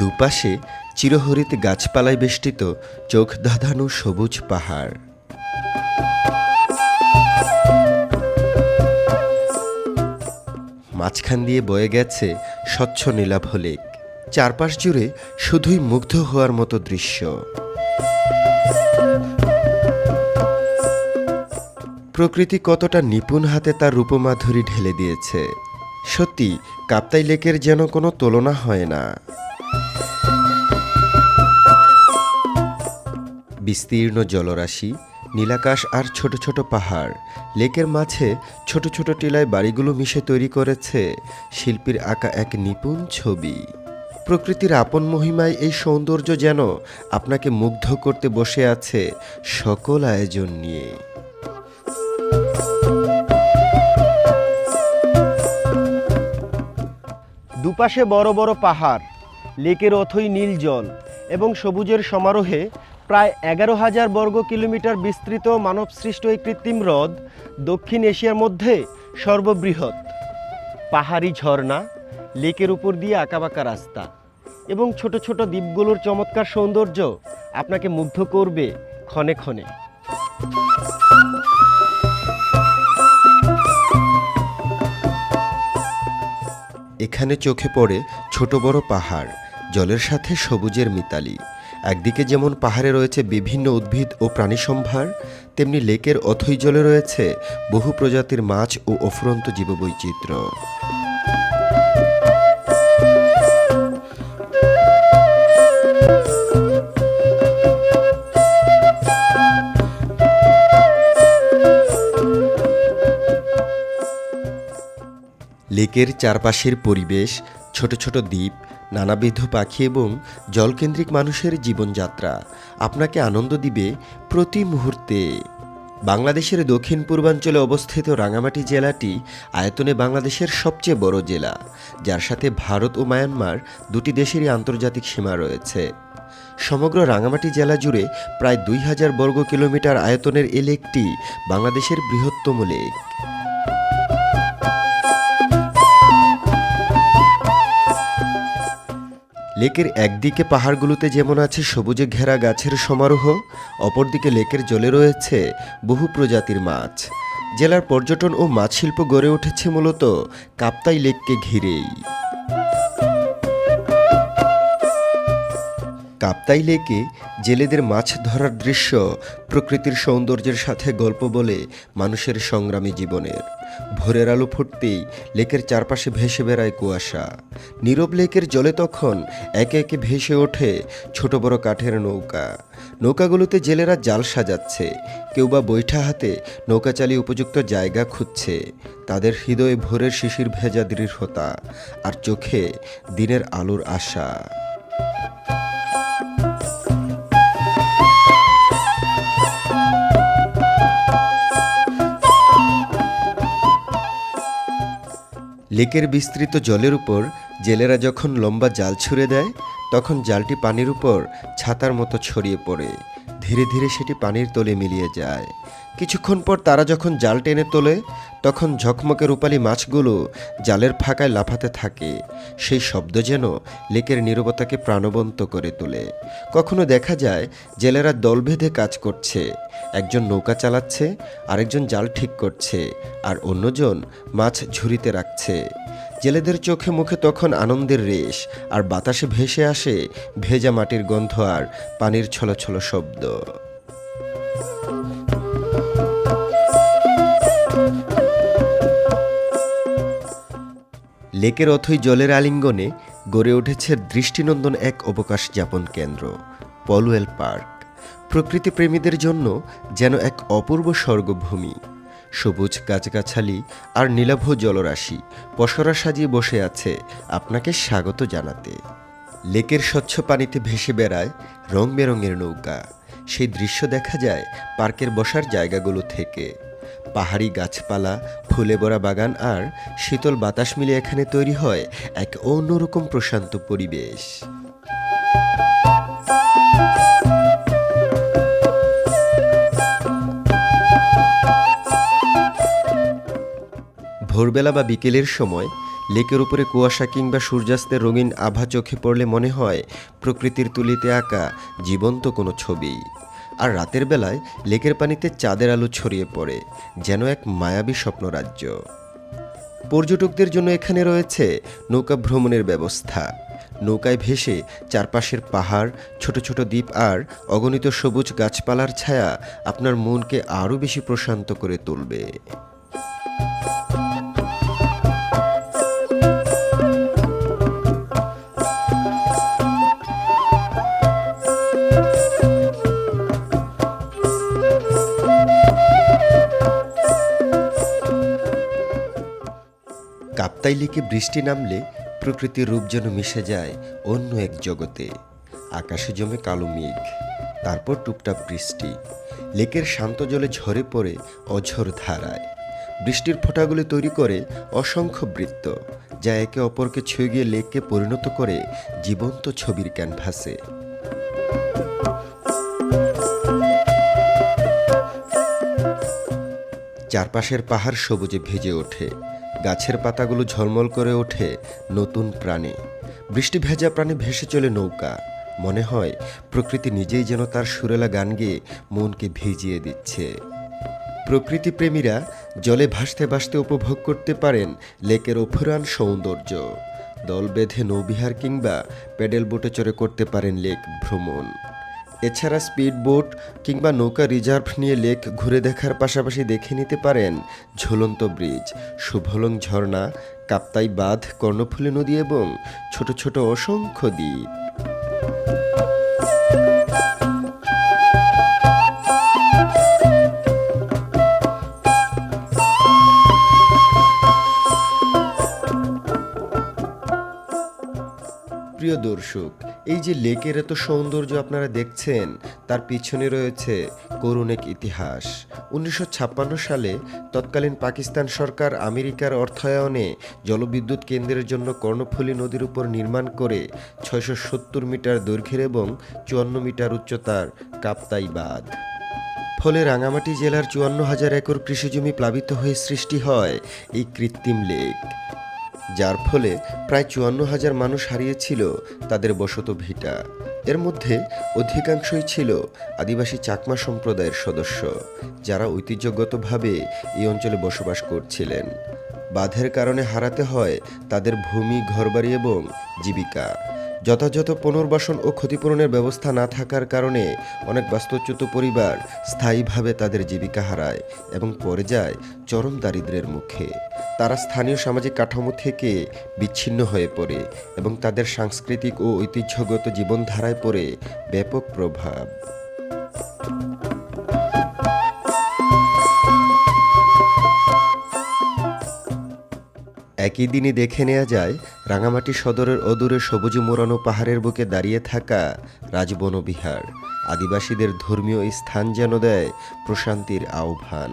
দুপাশে চিরহরিত গাছপালায় বেষ্টিত চোখ ধাঁধানো সবুজ পাহাড়। মাঝখান দিয়ে বয়ে গেছে স্বচ্ছ নীলাভ লেক। চারপাশ জুড়ে শুধুই মুগ্ধ হওয়ার মতো দৃশ্য। প্রকৃতি কতটা নিপুণ হাতে তার রূপমাধুরী ঢেলে দিয়েছে। সত্যি, কাপ্তাই লেকের যেন কোনো তুলনা হয় না। বিস্তীর্ণ জলরাশি, নীলাকাশ আর ছোট ছোট পাহাড়। লেকের মাঝে ছোট ছোট টিলায় বাড়িগুলো মিশে তৈরি করেছে শিল্পীর আঁকা এক নিপুণ ছবি। প্রকৃতির আপন মহিমায় এই সৌন্দর্য যেন আপনাকে মুগ্ধ করতে বসে আছে সকল আয়োজন নিয়ে। দুপাশে বড় বড় পাহাড় লেকের অথই নীল জল এবং সবুজের সমারোহে প্রায় এগারো হাজার বর্গ কিলোমিটার বিস্তৃত মানবসৃষ্ট এই কৃত্রিম হ্রদ দক্ষিণ এশিয়ার মধ্যে সর্ববৃহৎ। পাহাড়ি ঝর্ণা, লেকের উপর দিয়ে আঁকাবাঁকা রাস্তা এবং ছোট ছোট দ্বীপগুলোর চমৎকার সৌন্দর্য আপনাকে মুগ্ধ করবে ক্ষণে ক্ষণে। এখানে চোখে পড়ে ছোট বড় পাহাড়। জলের সাথে সবুজের মিতালি। একদিকে যেমন পাহাড়ে রয়েছে বিভিন্ন উদ্ভিদ ও প্রাণী সম্ভার, তেমনি লেকের অথই জলে রয়েছে বহু প্রজাতির মাছ ও অফুরন্ত জীববৈচিত্র্য। লেকের চারপাশের পরিবেশ, ছোট ছোট দ্বীপ নানাবিধ পাখি এবং জলকেন্দ্রিক মানুষের জীবনযাত্রা আপনাকে আনন্দ দিবে প্রতি মুহূর্তে। বাংলাদেশের দক্ষিণ পূর্বাঞ্চলে অবস্থিত রাঙামাটি জেলাটি আয়তনে বাংলাদেশের সবচেয়ে বড় জেলা, যার সাথে ভারত ও মায়ানমার দুটি দেশেরই আন্তর্জাতিক সীমা রয়েছে। সমগ্র রাঙামাটি জেলা জুড়ে প্রায় দুই হাজার বর্গ কিলোমিটার আয়তনের এ লেকটি বাংলাদেশের বৃহত্তম লেক। লেকের একদিকে পাহাড়গুলোতে যেমন আছে সবুজে ঘেরা গাছের সমারোহ, অপরদিকে লেকের জলে রয়েছে বহু প্রজাতির মাছ। জেলার পর্যটন ও মাছ শিল্প গড়ে উঠেছে মূলত কাপ্তাই লেককে ঘিরেই। কাপ্তাই লেকে জেলেদের মাছ ধরার দৃশ্য প্রকৃতির সৌন্দর্যের সাথে গল্প বলে মানুষের সংগ্রামী জীবনের। ভোরের আলো ফুটতেই লেকের চারপাশে ভেসে বেড়ায় কুয়াশা। নীরব লেকের জলে তখন একে একে ভেসে ওঠে ছোট বড় কাঠের নৌকা। নৌকাগুলোতে জেলেরা জাল সাজাচ্ছে, কেউ বা বৈঠা হাতে নৌকা চালিয়ে উপযুক্ত জায়গা খুঁজছে। তাদের হৃদয়ে ভোরের শিশির ভেজা দৃঢ়তা আর চোখে দিনের আলোর আশা। লেকের বিস্তৃত জলের উপর জেলেরা যখন লম্বা জাল ছুঁড়ে দেয়, তখন জালটি পানির উপর ছাতার মতো ছড়িয়ে পড়ে। ধীরে ধীরে সেটি পানির তলে মিলিয়ে যায়। কিছুক্ষণ পর তারা যখন জাল টেনে তোলে, তখন ঝকমকে রূপালি মাছগুলো জালের ফাঁকায় লাফাতে থাকে। সেই শব্দ যেন লেকের নীরবতাকে প্রাণবন্ত করে তোলে। কখনো দেখা যায় জেলেরা দল বেঁধে কাজ করছে। একজন নৌকা চালাচ্ছে, আরেকজন জাল ঠিক করছে, আর অন্যজন মাছ ঝুড়িতে রাখছে। জেলেদের চোখে মুখে তখন আনন্দের রেশ, আর বাতাসে ভেসে আসে ভেজা মাটির গন্ধ আর পানির ছলছল শব্দ। লেকের অথই জলের আলিঙ্গনে গড়ে উঠেছে দৃষ্টিনন্দন এক অবকাশ যাপন কেন্দ্র, পলুয়েল পার্ক। প্রকৃতিপ্রেমীদের জন্য যেন এক অপূর্ব স্বর্গভূমি। সবুজ গাছগাছালি আর নীলাভ জলরাশি পসরা সাজিয়ে বসে আছে আপনাকে স্বাগত জানাতে। লেকের স্বচ্ছ পানিতে ভেসে বেড়ায় রং বেরঙের নৌকা। সেই দৃশ্য দেখা যায় পার্কের বসার জায়গাগুলো থেকে। পাহাড়ি গাছপালা, ফুলে ভরা বাগান আর শীতল বাতাস মিলে এখানে তৈরি হয় এক অন্যরকম প্রশান্ত পরিবেশ। ভোরবেলা বা বিকেলের সময় লেকের উপরে কুয়াশা কিংবা সূর্যাস্তের রঙিন আভা চোখে পড়লে মনে হয় প্রকৃতির তুলিতে আঁকা জীবন্ত কোনো ছবি। আর রাতের বেলায় লেকের পানিতে চাঁদের আলো ছড়িয়ে পড়ে, যেন এক মায়াবী স্বপ্নরাজ্য। পর্যটকদের জন্য এখানে রয়েছে নৌকা ভ্রমণের ব্যবস্থা। নৌকায় ভেসে চারপাশের পাহাড়, ছোট ছোট দ্বীপ আর অগণিত সবুজ গাছপালার ছায়া আপনার মনকে আরও বেশি প্রশান্ত করে তুলবে। কাপ্তাই লেকে বৃষ্টি নামলে প্রকৃতির রূপ যেন মিশে যায় অন্য এক জগতে। আকাশে জমে কালো মেঘ, তারপর টুপটাপ বৃষ্টি। লেকের শান্ত জলে ঝরে পড়ে অঝর ধারায়। বৃষ্টির ফোঁটাগুলি তৈরি করে অসংখ্য বৃত্ত, যা একে অপরকে ছুঁয়ে গিয়ে লেককে পরিণত করে জীবন্ত ছবির ক্যানভাসে। চারপাশের পাহাড় সবুজে ভেজে ওঠে গাছের পাতাগুলো ঝলমল করে ওঠে নতুন প্রাণে। বৃষ্টি ভেজা প্রাণে ভেসে চলে নৌকা। মনে হয় প্রকৃতি নিজেই যেন তার সুরেলা গান গেয়ে মনকে ভিজিয়ে দিচ্ছে। প্রকৃতি প্রেমীরা জলে ভাসতে ভাসতে উপভোগ করতে পারেন লেকের অফুরান সৌন্দর্য। দল বেঁধে নৌবিহার কিংবা প্যাডেল বোটে চড়ে করতে পারেন লেক ভ্রমণ। এছাড়া স্পিডবোট কিংবা নৌকা রিজার্ভ নিয়ে লেক ঘুরে দেখার পাশাপাশি দেখে নিতে পারেন ঝুলন্ত ব্রিজ শুভলং ঝর্ণা, কাপ্তাই বাঁধ, কর্ণফুলী নদী এবং ছোট ছোট অসংখ্য দ্বীপ। দর্শক, এই যে লেকের এত সৌন্দর্য আপনারা দেখছেন, তার পিছনে রয়েছে করুণ এক ইতিহাস। উনিশশো ছাপ্পান্ন সালে তৎকালীন পাকিস্তান সরকার আমেরিকার অর্থায়নে জলবিদ্যুৎ কেন্দ্রের জন্য কর্ণফুলী নদীর উপর নির্মাণ করে ছয়শো সত্তর মিটার দৈর্ঘ্যের এবং চুয়ান্ন মিটার উচ্চতার কাপ্তাই বাঁধ ফলে রাঙামাটি জেলার চুয়ান্ন হাজার একর কৃষিজমি প্লাবিত হয়ে সৃষ্টি হয় এই কৃত্রিম লেক। যার ফলে প্রায় চুয়ান্ন হাজার মানুষ হারিয়েছিল তাদের বসত ভিটা। এর মধ্যে অধিকাংশই ছিল আদিবাসী চাকমা সম্প্রদায়ের সদস্য, যারা ঐতিহ্যগতভাবে এই অঞ্চলে বসবাস করছিলেন। বাঁধের কারণে হারাতে হয় তাদের ভূমি, ঘরবাড়ি এবং জীবিকা। যথাযথ পুনর্বাসন ও ক্ষতিপূরণের ব্যবস্থা না থাকার কারণে অনেক বাস্তুচ্যুত পরিবার স্থায়ীভাবে তাদের জীবিকা হারায় এবং পড়ে যায় চরম দারিদ্রের মুখে। তারা স্থানীয় সামাজিক কাঠামো থেকে বিচ্ছিন্ন হয়ে পড়ে এবং তাদের সাংস্কৃতিক ও ঐতিহ্যগত জীবনধারায় পড়ে ব্যাপক প্রভাব। একই দিনই দেখে নেওয়া যায়, রাঙামাটি সদরের অদূরে সবুজ মোড়ানো পাহাড়ের বুকে দাঁড়িয়ে থাকা রাজবনবিহার আদিবাসীদের ধর্মীয় স্থান যেন দেয় প্রশান্তির আহ্বান।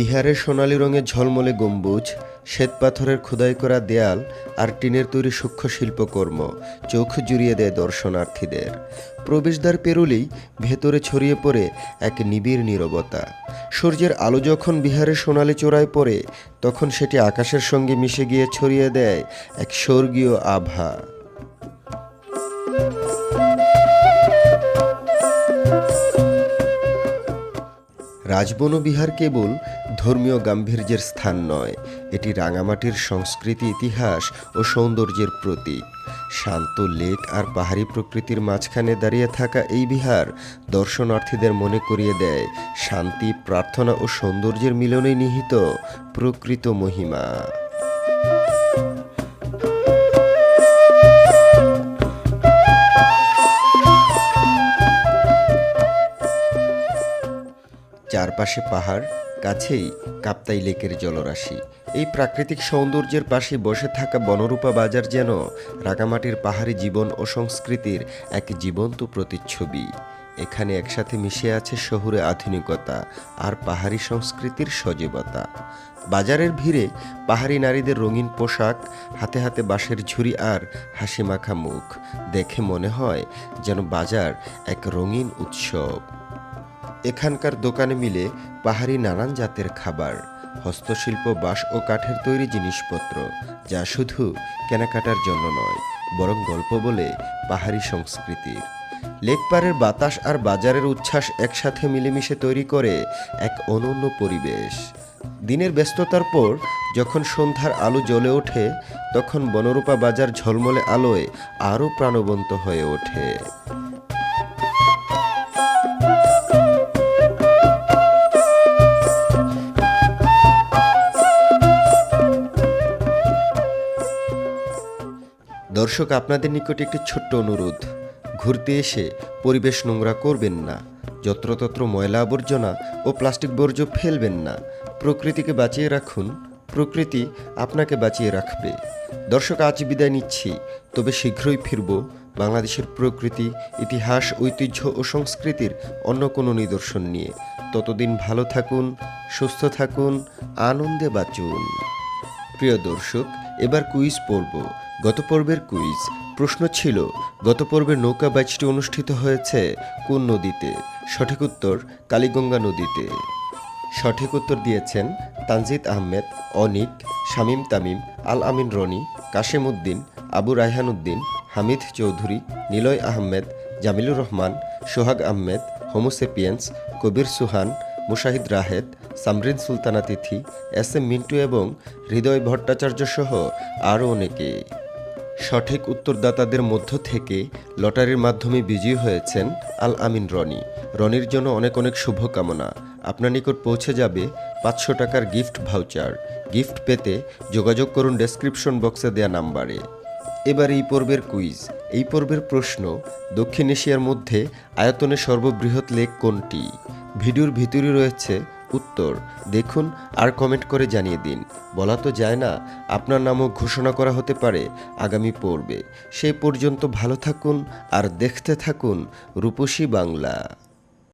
বিহারের সোনালী রঙের ঝলমলে গম্বুজ শ্বেতপাথরের খোদাই করা দেয়াল আর টিনের তৈরি সূক্ষ্ম শিল্পকর্ম চোখ জুড়িয়ে দেয় দর্শনার্থীদের। প্রবেশদ্বার পেরোলেই ভেতরে ছড়িয়ে পড়ে এক নিবিড় নীরবতা। সূর্যের আলো যখন বিহারের সোনালি চূড়ায় পড়ে, তখন সেটি আকাশের সঙ্গে মিশে গিয়ে ছড়িয়ে দেয় এক স্বর্গীয় আভা। রাজবন বিহার কেবল ধর্মীয় গাম্ভীর্যের স্থান নয়, এটি রাঙামাটির সংস্কৃতি ইতিহাস ও সৌন্দর্যের প্রতীক। শান্ত লেক আর পাহাড়ি প্রকৃতির মাঝখানে দাঁড়িয়ে থাকা এই বিহার দর্শনার্থীদের মনে করিয়ে দেয় শান্তি, প্রার্থনা ও সৌন্দর্যের মিলনে নিহিত প্রকৃত মহিমা। চারপাশে পাহাড়, কাছেই কাপ্তাই লেকের জলরাশি। এই প্রাকৃতিক সৌন্দর্যের পাশে বসে থাকা বনরূপা বাজার যেন রাঙামাটির পাহাড়ি জীবন ও সংস্কৃতির এক জীবন্ত প্রতিচ্ছবি। এখানে একসাথে মিশে আছে শহুরে আধুনিকতা আর পাহাড়ি সংস্কৃতির সজীবতা। বাজারের ভিড়ে পাহাড়ি নারীদের রঙিন পোশাক, হাতে হাতে বাঁশের ঝুড়ি আর হাসি মাখা মুখ দেখে মনে হয় যেন বাজার এক রঙিন উৎসব। এখানকার দোকানে মিলে পাহাড়ি নানান জাতের খাবার, হস্তশিল্প, বাঁশ ও কাঠের তৈরি জিনিসপত্র, যা শুধু কেনাকাটার জন্য নয়, বরং গল্প বলে পাহাড়ি সংস্কৃতির। লেকপাড়ের বাতাস আর বাজারের উচ্ছ্বাস একসাথে মিলেমিশে তৈরি করে এক অনন্য পরিবেশ। দিনের ব্যস্ততার পর, যখন সন্ধ্যার আলো জ্বলে ওঠে, তখন বনরূপা বাজার ঝলমলে আলোয় আরও প্রাণবন্ত হয়ে ওঠে। দর্শক, আপনাদের নিকট একটি ছোট্ট অনুরোধ। ঘুরতে এসে পরিবেশ নোংরা করবেন না, যত্রতত্র ময়লা আবর্জনা ও প্লাস্টিক বর্জ্য ফেলবেন না। প্রকৃতিকে বাঁচিয়ে রাখুন, প্রকৃতি আপনাকে বাঁচিয়ে রাখবে। দর্শক, আজ বিদায় নিচ্ছি। তবে শীঘ্রই ফিরব বাংলাদেশের প্রকৃতি, ইতিহাস, ঐতিহ্য ও সংস্কৃতির অন্য কোনো নিদর্শন নিয়ে। ততদিন ভালো থাকুন, সুস্থ থাকুন, আনন্দে বাঁচুন। প্রিয় দর্শক, এবার কুইজ পর্ব গত পর্বের কুইজ। প্রশ্ন ছিল গত পর্বের নৌকা ব্যাচটি অনুষ্ঠিত হয়েছে কোন নদীতে? সঠিক উত্তর, কালীগঙ্গা নদীতে। সঠিক উত্তর দিয়েছেন Tanjid Ahmed, Anik, Shamim Tamim, Al Amin Roni, Kashem Uddin, Abu Raihan Uddin, Hamid Chowdhury, Niloy Ahmed, Jamilur Rahman, Sohag Ahmed homo sapiens Kabir Suhan, Mushahid Rahed, Samrin Sultana Tithi, S M Mintu এবং হৃদয় ভট্টাচার্য সহ আরও অনেকে। সঠিক উত্তরদাতাদের মধ্য থেকে লটারির মাধ্যমে বিজয়ী হয়েছেন আল আমিন রনি। রনির জন্য অনেক অনেক শুভকামনা। আপনার নিকট পৌঁছে যাবে পাঁচশো টাকার গিফট ভাউচার। গিফট পেতে যোগাযোগ করুন ডেসক্রিপশন বক্সে দেয়া নাম্বারে। এবার এই পর্বের কুইজ। এই পর্বের প্রশ্ন, দক্ষিণ এশিয়ার মধ্যে আয়তনে সর্ববৃহৎ লেক কোনটি? ভিডিওর ভিতরে রয়েছে উত্তর, দেখুন আর কমেন্ট করে জানিয়ে দিন। বলা তো যায় না, আপনার নামও ঘোষণা করা হতে পারে আগামী পর্বে। সেই পর্যন্ত ভালো থাকুন আর দেখতে থাকুন রূপসী বাংলা।